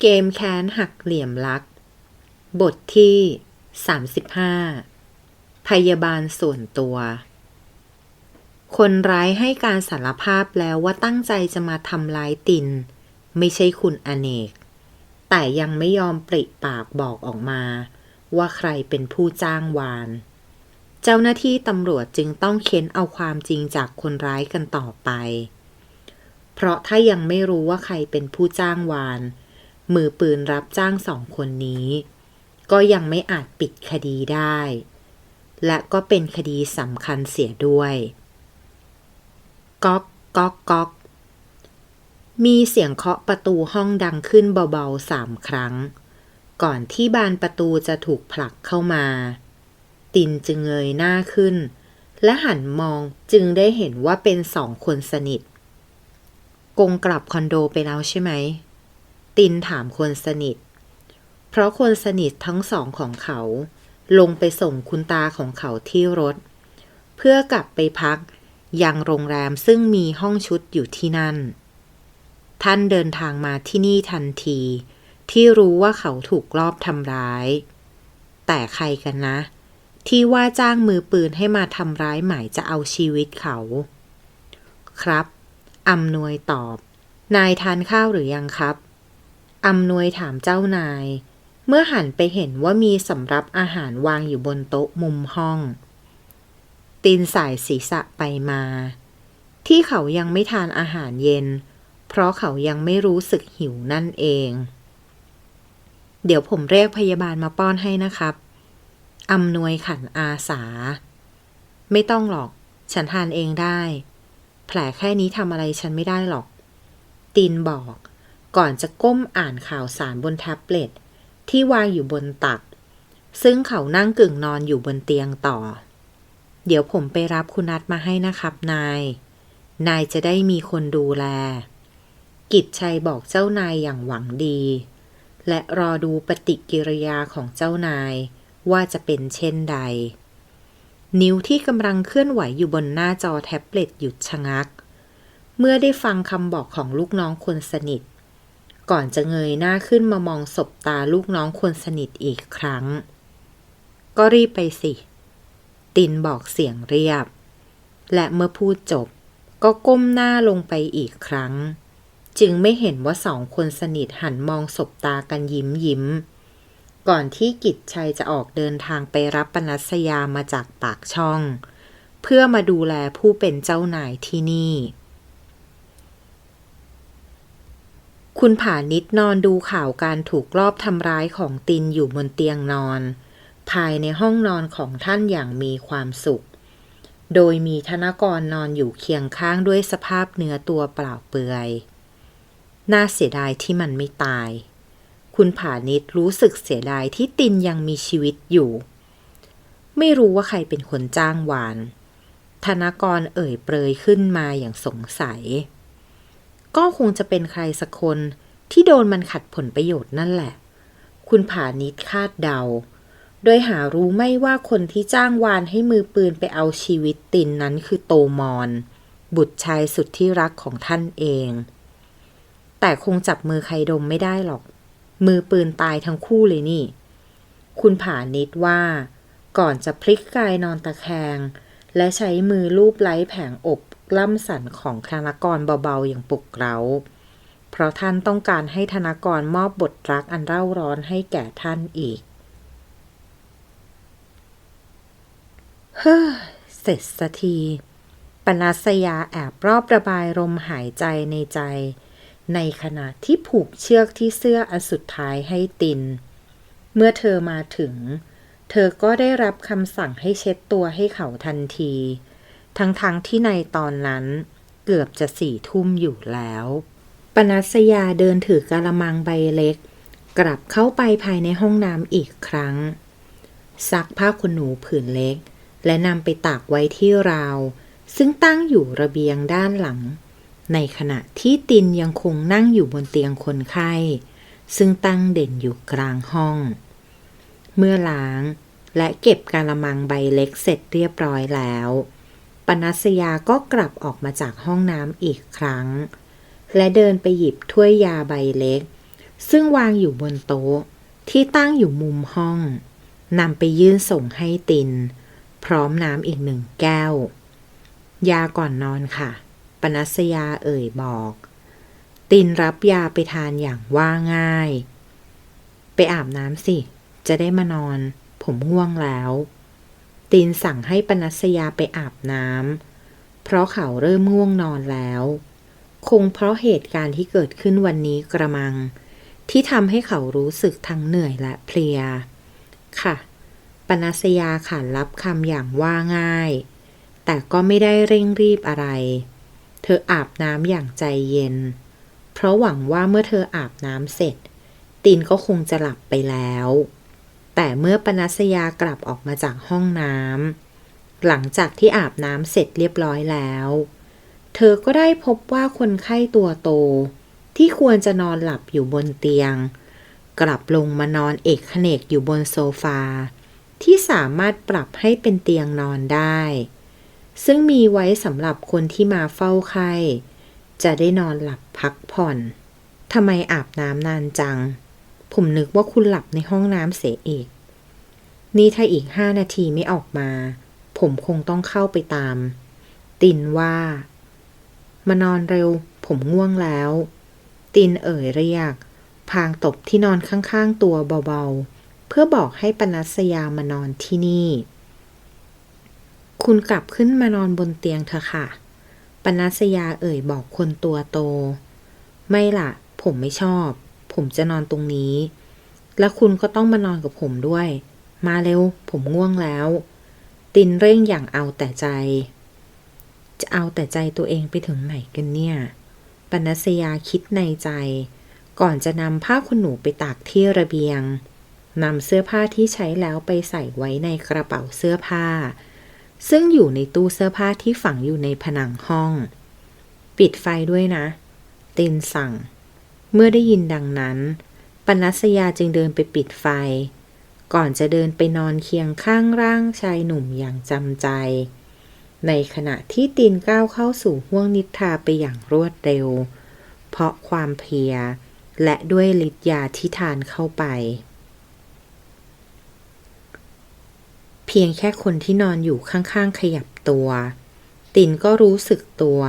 เกมแค้นหักเหลี่ยมลัก บทที่ 35 พยาบาลส่วนตัว คนร้ายให้การสารภาพแล้วว่าตั้งใจจะมาทำร้ายติน ไม่ใช่คุณอเนก แต่ยังไม่ยอมปริปากบอกออกมา ว่าใครเป็นผู้จ้างวาน เจ้าหน้าที่ตำรวจจึงต้องเค้นเอาความจริงจากคนร้ายกันต่อไป เพราะถ้ายังไม่รู้ว่าใครเป็นผู้จ้างวาน มือปืนรับจ้างสองคนนี้ ก็ยังไม่อาจปิดคดีได้ และก็เป็นคดีสำคัญเสียด้วยก๊อกก๊อกก๊อกมีเสียงเคาะประตูห้องดังขึ้นเบาๆสามครั้ง ก่อนที่บานประตูจะถูกผลักเข้ามา ตินจึงเงยหน้าขึ้น และหันมองจึงได้เห็นว่าเป็นสองคนสนิท กงกลับคอนโดไปแล้วใช่ไหม ตินถามคนสนิท เพราะคนสนิททั้งสองของเขา ลงไปส่งคุณตาของเขาที่รถ เพื่อกลับไปพักยังโรงแรมซึ่งมีห้องชุดอยู่ที่นั่น ท่านเดินทางมาที่นี่ทันที ที่รู้ว่าเขาถูกลอบทำร้าย แต่ใครกันนะ ที่ว่าจ้างมือปืนให้มาทำร้ายหมายจะเอาชีวิตเขา ครับอำนวยตอบ นายทานข้าวหรือยังครับ อำนวยถามเจ้านาย เมื่อหันไปเห็นว่ามีสำรับอาหารวางอยู่บนโต๊ะมุมห้อง ตีนสายศีรษะไปมา ที่เขายังไม่ทานอาหารเย็น เพราะเขายังไม่รู้สึกหิวนั่นเอง เดี๋ยวผมเรียกพยาบาลมาป้อนให้นะครับอำนวยขันอาสา ไม่ต้องหรอก ฉันทานเองได้ แผลแค่นี้ทำอะไรฉันไม่ได้หรอกตินบอก ก่อนจะก้มอ่านข่าวสารบนแท็บเล็ต ที่วางอยู่บนตัก ซึ่งเขานั่งกึ่งนอนอยู่บนเตียงต่อ เดี๋ยวผมไปรับคุณนัดมาให้นะครับนาย นายจะได้มีคนดูแล กิจชัยบอกเจ้านายอย่างหวังดี และรอดูปฏิกิริยาของเจ้านายว่าจะเป็นเช่นใด นิ้วที่กำลังเคลื่อนไหวอยู่บนหน้าจอแท็บเล็ตหยุดชะงัก เมื่อได้ฟังคำบอกของลูกน้องคนสนิท ก่อนจะเงยหน้าขึ้นมามองศบตาลูกน้องคนสนิทอีกครั้ง ก็รีบไปสิ ตินบอกเสียงเรียบ และเมื่อพูดจบ ก็ก้มหน้าลงไปอีกครั้ง จึงไม่เห็นว่าสองคนสนิทหันมองศบตากันยิ้มยิ้ม ก่อนที่กิจชัยจะออกเดินทางไปรับปนัสยามาจากปากช่อง เพื่อมาดูแลผู้เป็นเจ้านายที่นี่ คุณผานิดนอนดูข่าวการถูกลอบทำร้ายของตินอยู่บนเตียงนอน ภายในห้องนอนของท่านอย่างมีความสุข โดยมีธนกรนอนอยู่เคียงข้างด้วยสภาพเนื้อตัวเปล่าเปลือย น่าเสียดายที่มันไม่ตาย คุณผานิดรู้สึกเสียดายที่ตินยังมีชีวิตอยู่ ไม่รู้ว่าใครเป็นคนจ้างวาน ธนกรเอ่ยเปรยขึ้นมาอย่างสงสัย ก็คงจะเป็นใครสักคนที่โดนมันขัดผลประโยชน์นั่นแหละ คุณผานิดคาดเดา โดยหารู้ไม่ว่าคนที่จ้างวานให้มือปืนไปเอาชีวิตตินนั้นคือโตมอน บุตรชายสุดที่รักของท่านเอง แต่คงจับมือใครดมไม่ได้หรอก มือปืนตายทั้งคู่เลยนี่ คุณผานิดว่า ก่อนจะพลิกกายนอนตะแคง และใช้มือลูบไล้แผงอ กล่ำสันของธนกรเบาๆอย่างปลุกเร้า เพราะท่านต้องการให้ธนกรมอบบทรักอันเร่าร้อนให้แก่ท่านอีก เฮ้อ เสร็จสักที ปนัสยาแอบรอบระบายลมหายใจในใจ ในขณะที่ผูกเชือกที่เสื้ออันสุดท้ายให้ติน เมื่อเธอมาถึง เธอก็ได้รับคำสั่งให้เช็ดตัวให้เขาทันที ทั้งๆทที่ในตอนนั้นเกือบจะสี่ทุ่มอยู่แล้ว ปนัสยาเดินถือกะละมังใบเล็ก กลับเข้าไปภายในห้องน้ำอีกครั้ง ซักผ้าขนหนูผืนเล็ก และนำไปตากไว้ที่ราว ซึ่งตั้งอยู่ระเบียงด้านหลัง ในขณะที่ตินยังคงนั่งอยู่บนเตียงคนไข้ ซึ่งตั้งเด่นอยู่กลางห้อง เมื่อล้างและเก็บกาละมังใบเล็กเสร็จเรียบร้อยแล้ว ปนัสยาก็กลับออกมาจากห้องน้ำอีกครั้ง และเดินไปหยิบถ้วยยาใบเล็ก ซึ่งวางอยู่บนโต๊ะที่ตั้งอยู่มุมห้องนำไปยื่นส่งให้ติน พร้อมน้ำอีกหนึ่งแก้ว ยาก่อนนอนค่ะ ปนัสยาเอ่ยบอก ตินรับยาไปทานอย่างว่าง่าย ไปอาบน้ำสิ จะได้มานอน ผมง่วงแล้ว ตินสั่งให้ปนัสยาไปอาบน้ำ เพราะเขาเริ่มง่วงนอนแล้ว คงเพราะเหตุการณ์ที่เกิดขึ้นวันนี้กระมัง ที่ทำให้เขารู้สึกทั้งเหนื่อยและเพลีย ค่ะ ปนัสยาขานรับคำอย่างว่าง่าย แต่ก็ไม่ได้เร่งรีบอะไร เธออาบน้ำอย่างใจเย็น เพราะหวังว่าเมื่อเธออาบน้ำเสร็จ ตินก็คงจะหลับไปแล้ว แต่เมื่อปนัสยากลับออกมาจากห้องน้ำหลังจากที่อาบน้ำเสร็จเรียบร้อยแล้ว เธอก็ได้พบว่าคนไข้ตัวโต ที่ควรจะนอนหลับอยู่บนเตียง กลับลงมานอนเอกเนกอยู่บนโซฟา ที่สามารถปรับให้เป็นเตียงนอนได้ ซึ่งมีไว้สำหรับคนที่มาเฝ้าไข้จะได้นอนหลับพักผ่อนทำไมอาบน้ำนานจัง ผมนึกว่าคุณหลับในห้องน้ำเสียอีก นี่ถ้าอีกห้านาทีไม่ออกมา ผมคงต้องเข้าไปตาม ตินว่า มานอนเร็ว ผมง่วงแล้ว ตินเอ่ยเรียก พางตบที่นอนข้างๆตัวเบาๆ เพื่อบอกให้ปนัสยามานอนที่นี่ คุณกลับขึ้นมานอนบนเตียงเถอะค่ะ ปนัสยาเอ่ยบอกคนตัวโต ไม่ล่ะ ผมไม่ชอบ ผมจะนอนตรงนี้ และคุณก็ต้องมานอนกับผมด้วย มาเร็ว ผมง่วงแล้ว ตินเร่งอย่างเอาแต่ใจ จะเอาแต่ใจตัวเองไปถึงไหนกันเนี่ยปนัสยาคิดในใจ ก่อนจะนำผ้าขนหนูไปตากที่ระเบียงนำเสื้อผ้าที่ใช้แล้วไปใส่ไว้ในกระเป๋าเสื้อผ้า ซึ่งอยู่ในตู้เสื้อผ้าที่ฝังอยู่ในผนังห้อง ปิดไฟด้วยนะ ตินสั่ง เมื่อได้ยินดังนั้น ปนัสยาจึงเดินไปปิดไฟ ก่อนจะเดินไปนอนเคียงข้างร่างชายหนุ่มอย่างจำใจ ในขณะที่ตินก้าวเข้าสู่ห้วงนิทราไปอย่างรวดเร็ว เพราะความเพลีย และด้วยฤทธิ์ยาที่ทานเข้าไป เพียงแค่คนที่นอนอยู่ข้างๆขยับตัว ตินก็รู้สึกตัว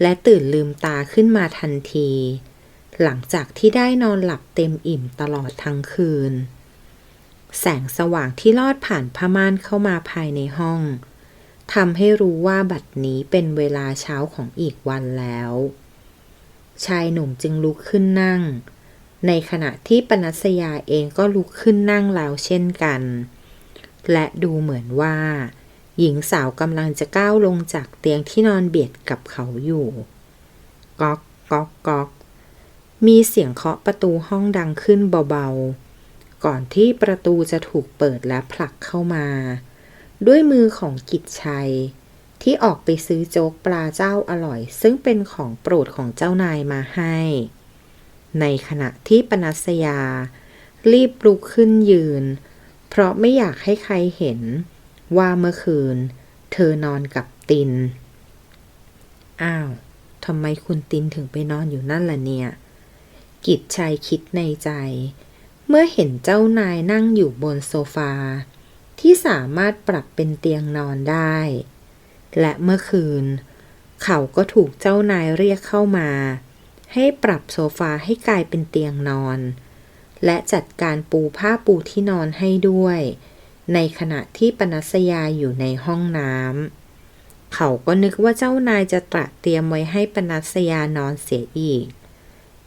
และตื่นลืมตาขึ้นมาทันที หลังจากที่ได้นอนหลับเต็มอิ่มตลอดทั้งคืน แสงสว่างที่ลอดผ่านผ้าม่านเข้ามาภายในห้องทำให้รู้ว่าบัดนี้เป็นเวลาเช้าของอีกวันแล้ว ชายหนุ่มจึงลุกขึ้นนั่ง ในขณะที่ปนัสยาเองก็ลุกขึ้นนั่งแล้วเช่นกัน และดูเหมือนว่า หญิงสาวกำลังจะก้าวลงจากเตียงที่นอนเบียดกับเขาอยู่ ก๊อกก๊อกก๊อก มีเสียงเคาะประตูห้องดังขึ้นเบาๆ ก่อนที่ประตูจะถูกเปิดและผลักเข้ามา ด้วยมือของกิจชัย ที่ออกไปซื้อโจ๊กปลาเจ้าอร่อย ซึ่งเป็นของโปรดของเจ้านายมาให้ ในขณะที่ปนัสยา รีบลุกขึ้นยืน เพราะไม่อยากให้ใครเห็นว่าเมื่อคืน เธอนอนกับติน อ้าวทำไมคุณตินถึงไปนอนอยู่นั่นล่ะเนี่ย กิจชัยคิดในใจ เมื่อเห็นเจ้านายนั่งอยู่บนโซฟา ที่สามารถปรับเป็นเตียงนอนได้ และเมื่อคืน เขาก็ถูกเจ้านายเรียกเข้ามา ให้ปรับโซฟาให้กลายเป็นเตียงนอน และจัดการปูผ้าปูที่นอนให้ด้วย ในขณะที่ปนัสยาอยู่ในห้องน้ำเขาก็นึกว่าเจ้านายจะตระเตรียมไว้ให้ปนัสยานอนเสียอีก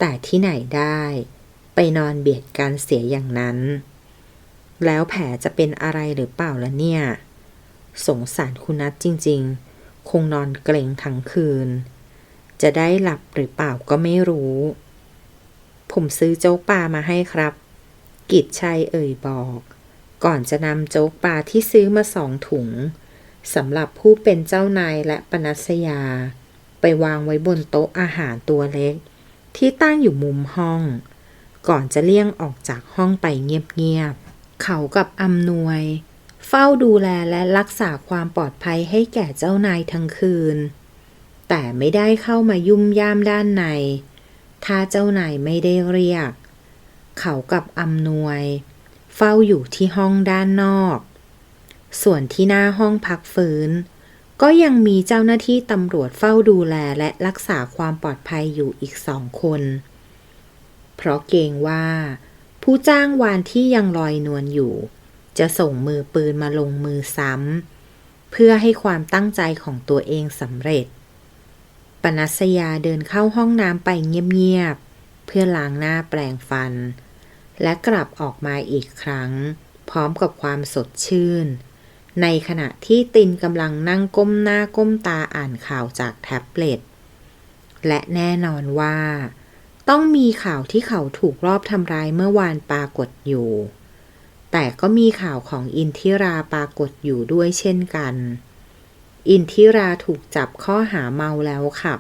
แต่ที่ไหนได้ ไปนอนเบียดกันเสียอย่างนั้น แล้วแผลจะเป็นอะไรหรือเปล่าล่ะเนี่ย สงสารคุณนัทจริงๆ คงนอนเกรงทั้งคืน จะได้หลับหรือเปล่าก็ไม่รู้ ผมซื้อโจ๊กปลามาให้ครับ กิจชัยเอ่ยบอก ก่อนจะนำโจ๊กปลาที่ซื้อมาสองถุงสำหรับผู้เป็นเจ้านายและปนัสยา ไปวางไว้บนโต๊ะอาหารตัวเล็ก ที่ตั้งอยู่มุมห้อง ก่อนจะเลี่ยงออกจากห้องไปเงียบๆ เขากับอำนวย เฝ้าดูแลและรักษาความปลอดภัยให้แก่เจ้านายทั้งคืน แต่ไม่ได้เข้ามายุ่มย่ามด้านใน ถ้าเจ้านายไม่ได้เรียก เขากับอำนวย เฝ้าอยู่ที่ห้องด้านนอก ส่วนที่หน้าห้องพักฟื้น ก็ยังมีเจ้าหน้าที่ตำรวจเฝ้าดูแลและรักษาความปลอดภัยอยู่อีกสองคน เพราะเกรงว่า ผู้จ้างวานที่ยังลอยนวลอยู่ จะส่งมือปืนมาลงมือซ้ำเพื่อให้ความตั้งใจของตัวเองสำเร็จ ปนัสยาเดินเข้าห้องน้ำไปเงียบๆ เพื่อล้างหน้าแปลงฟัน และกลับออกมาอีกครั้ง พร้อมกับความสดชื่น ในขณะที่ตินกำลังนั่งก้มหน้าก้มตาอ่านข่าวจากแท็บเล็ต และแน่นอนว่า ต้องมีข่าวที่เขาถูกรอบทำร้ายเมื่อวานปรากฏอยู่ แต่ก็มีข่าวของอินทิราปรากฏอยู่ด้วยเช่นกัน อินทิราถูกจับข้อหาเมาแล้วขับ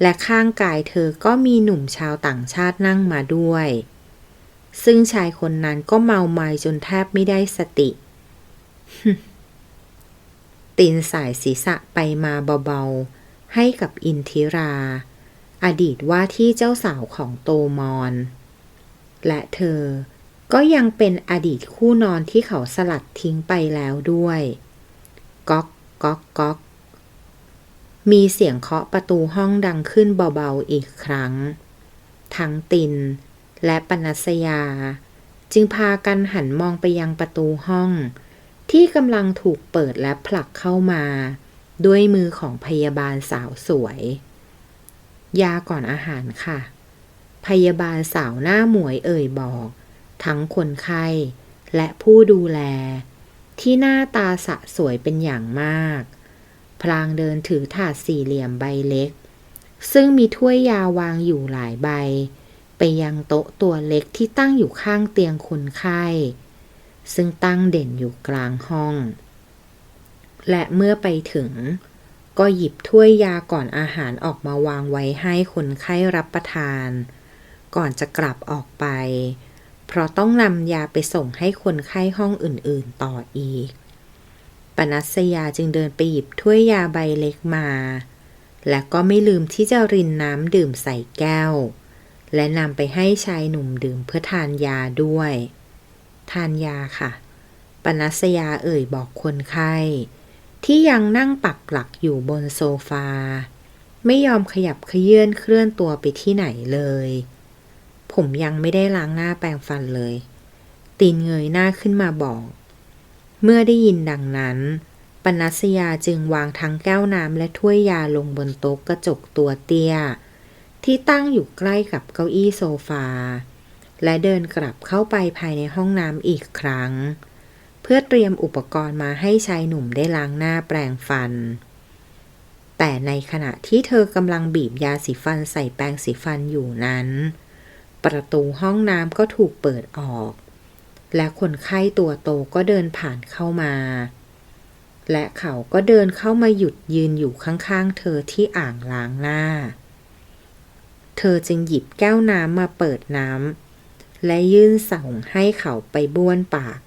และข้างกายเธอก็มีหนุ่มชาวต่างชาตินั่งมาด้วย ซึ่งชายคนนั้นก็เมาไมาจนแทบไม่ได้สติ ตินสายศีรษะไปมาเบาๆ ให้กับอินทิรา อดีตว่าที่เจ้าสาวของโตมอน และเธอก็ยังเป็นอดีตคู่นอนที่เขาสลัดทิ้งไปแล้วด้วย ก๊อกก๊อกก๊อกมีเสียงเคาะประตูห้องดังขึ้นเบาๆอีกครั้ง ทั้งตินและปนัสยา จึงพากันหันมองไปยังประตูห้อง ที่กำลังถูกเปิดและผลักเข้ามา ด้วยมือของพยาบาลสาวสวย ยาก่อนอาหารค่ะ พยาบาลสาวหน้าหมวยเอ่ยบอก ทั้งคนไข้และผู้ดูแล ที่หน้าตาสะสวยเป็นอย่างมาก พลางเดินถือถาดสี่เหลี่ยมใบเล็ก ซึ่งมีถ้วยยาวางอยู่หลายใบ ไปยังโต๊ะตัวเล็กที่ตั้งอยู่ข้างเตียงคนไข้ ซึ่งตั้งเด่นอยู่กลางห้อง และเมื่อไปถึง ก็หยิบถ้วยยาก่อนอาหารออกมาวางไว้ให้คนไข้รับประทาน ก่อนจะกลับออกไป เพราะต้องนำยาไปส่งให้คนไข้ห้องอื่นๆต่ออีก ปนัสยาจึงเดินไปหยิบถ้วยยาใบเล็กมา และก็ไม่ลืมที่จะรินน้ำดื่มใส่แก้ว และนำไปให้ชายหนุ่มดื่มเพื่อทานยาด้วย ทานยาค่ะ ปนัสยาเอ่ยบอกคนไข้ ที่ยังนั่งปักหลักอยู่บนโซฟา ไม่ยอมขยับเขยื่อนเคลื่อนตัวไปที่ไหนเลย ผมยังไม่ได้ล้างหน้าแปรงฟันเลย ตีนเงยหน้าขึ้นมาบอก เมื่อได้ยินดังนั้นปนัสยาจึงวางทั้งแก้วน้ำและถ้วยยาลงบนโต๊ะกระจกตัวเตี้ย ที่ตั้งอยู่ใกล้กับเก้าอี้โซฟา และเดินกลับเข้าไปภายในห้องน้ำอีกครั้ง เพื่อเตรียมอุปกรณ์มาให้ชายหนุ่มได้ล้างหน้าแปรงฟัน แต่ในขณะที่เธอกำลังบีบยาสีฟันใส่แปรงสีฟันอยู่นั้น ประตูห้องน้ำก็ถูกเปิดออก และคนไข้ตัวโตก็เดินผ่านเข้ามา และเขาก็เดินเข้ามาหยุดยืนอยู่ข้างๆ เธอที่อ่างล้างหน้า เธอจึงหยิบแก้วน้ำมาเปิดน้ำ และยื่นส่งให้เขาไปบ้วนปาก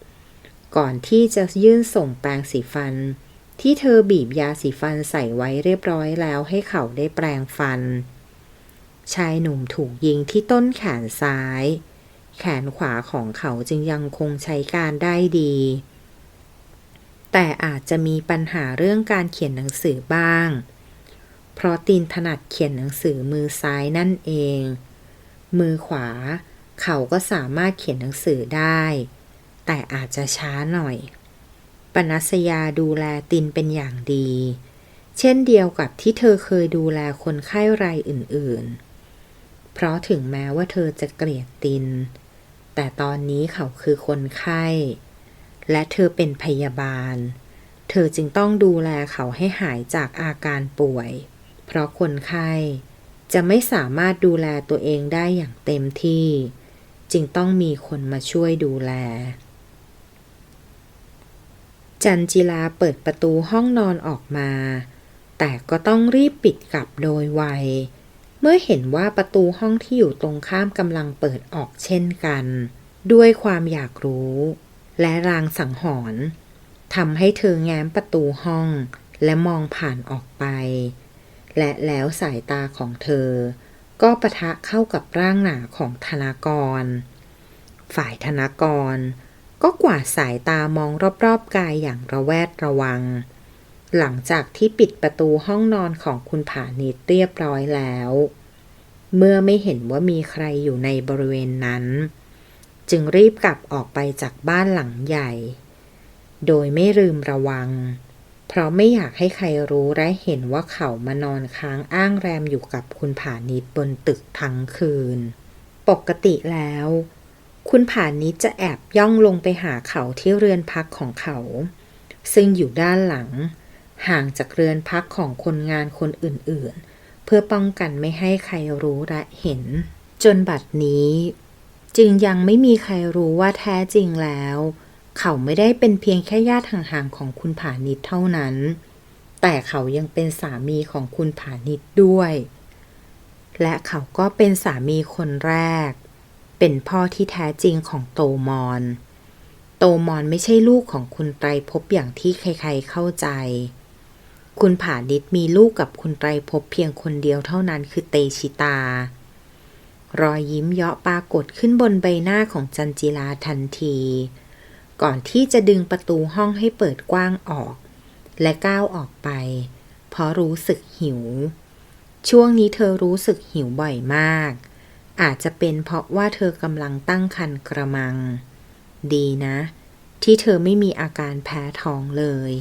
ก่อนที่จะยื่นส่งแปรงสีฟัน ที่เธอบีบยาสีฟันใส่ไว้เรียบร้อยแล้วให้เขาได้แปรงฟัน ชายหนุ่มถูกยิงที่ต้นแขนซ้าย แขนขวาของเขาจึงยังคงใช้การได้ดี แต่อาจจะมีปัญหาเรื่องการเขียนหนังสือบ้าง เพราะตีนถนัดเขียนหนังสือมือซ้ายนั่นเอง มือขวา เขาก็สามารถเขียนหนังสือได้ แต่อาจจะช้าหน่อย ปนัสยาดูแลตินเป็นอย่างดี เช่นเดียวกับที่เธอเคยดูแลคนไข้รายอื่นๆ เพราะถึงแม้ว่าเธอจะเกลียดติน แต่ตอนนี้เขาคือคนไข้ และเธอเป็นพยาบาล เธอจึงต้องดูแลเขาให้หายจากอาการป่วย เพราะคนไข้จะไม่สามารถดูแลตัวเองได้อย่างเต็มที่ จึงต้องมีคนมาช่วยดูแล จันจิลาเปิดประตูห้องนอนออกมา แต่ก็ต้องรีบปิดกลับโดยไว เมื่อเห็นว่าประตูห้องที่อยู่ตรงข้ามกำลังเปิดออกเช่นกัน ด้วยความอยากรู้ และรางสังหรณ์ทำให้เธอแง้มประตูห้องและมองผ่านออกไป และแล้วสายตาของเธอ ก็ปะทะเข้ากับร่างหนาของธนากร ฝ่ายธนากร ก็กวาดสายตามองรอบๆกายอย่างระแวดระวัง หลังจากที่ปิดประตูห้องนอนของคุณผานิดเรียบร้อยแล้ว เมื่อไม่เห็นว่ามีใครอยู่ในบริเวณนั้น จึงรีบกลับออกไปจากบ้านหลังใหญ่ โดยไม่ลืมระวัง เพราะไม่อยากให้ใครรู้และเห็นว่าเขามานอนค้างอ้างแรมอยู่กับคุณผานิดบนตึกทั้งคืน ปกติแล้ว คุณผานิดจะแอบย่องลงไปหาเขาที่เรือนพักของเขา ซึ่งอยู่ด้านหลัง ห่างจากเรือนพักของคนงานคนอื่นๆ เพื่อป้องกันไม่ให้ใครรู้และเห็น จนบัดนี้ จึงยังไม่มีใครรู้ว่าแท้จริงแล้ว เขาไม่ได้เป็นเพียงแค่ญาติห่างๆของคุณผานิดเท่านั้น แต่เขายังเป็นสามีของคุณผานิดด้วย และเขาก็เป็นสามีคนแรก เป็นพ่อที่แท้จริงของโตมอน โตมอนไม่ใช่ลูกของคุณไตรภพอย่างที่ใครๆเข้าใจ คุณผานิดมีลูกกับคุณไตรภพเพียงคนเดียวเท่านั้นคือเตชิตารอยยิ้มเยาะปรากฏขึ้นบนใบหน้าของจันจิลาทันที ก่อนที่จะดึงประตูห้องให้เปิดกว้างออก และก้าวออกไป เพราะรู้สึกหิว ช่วงนี้เธอรู้สึกหิวบ่อยมาก อาจจะเป็นเพราะว่าเธอกำลังตั้งครรภ์กระมัง ดีนะ ที่เธอไม่มีอาการแพ้ท้องเลย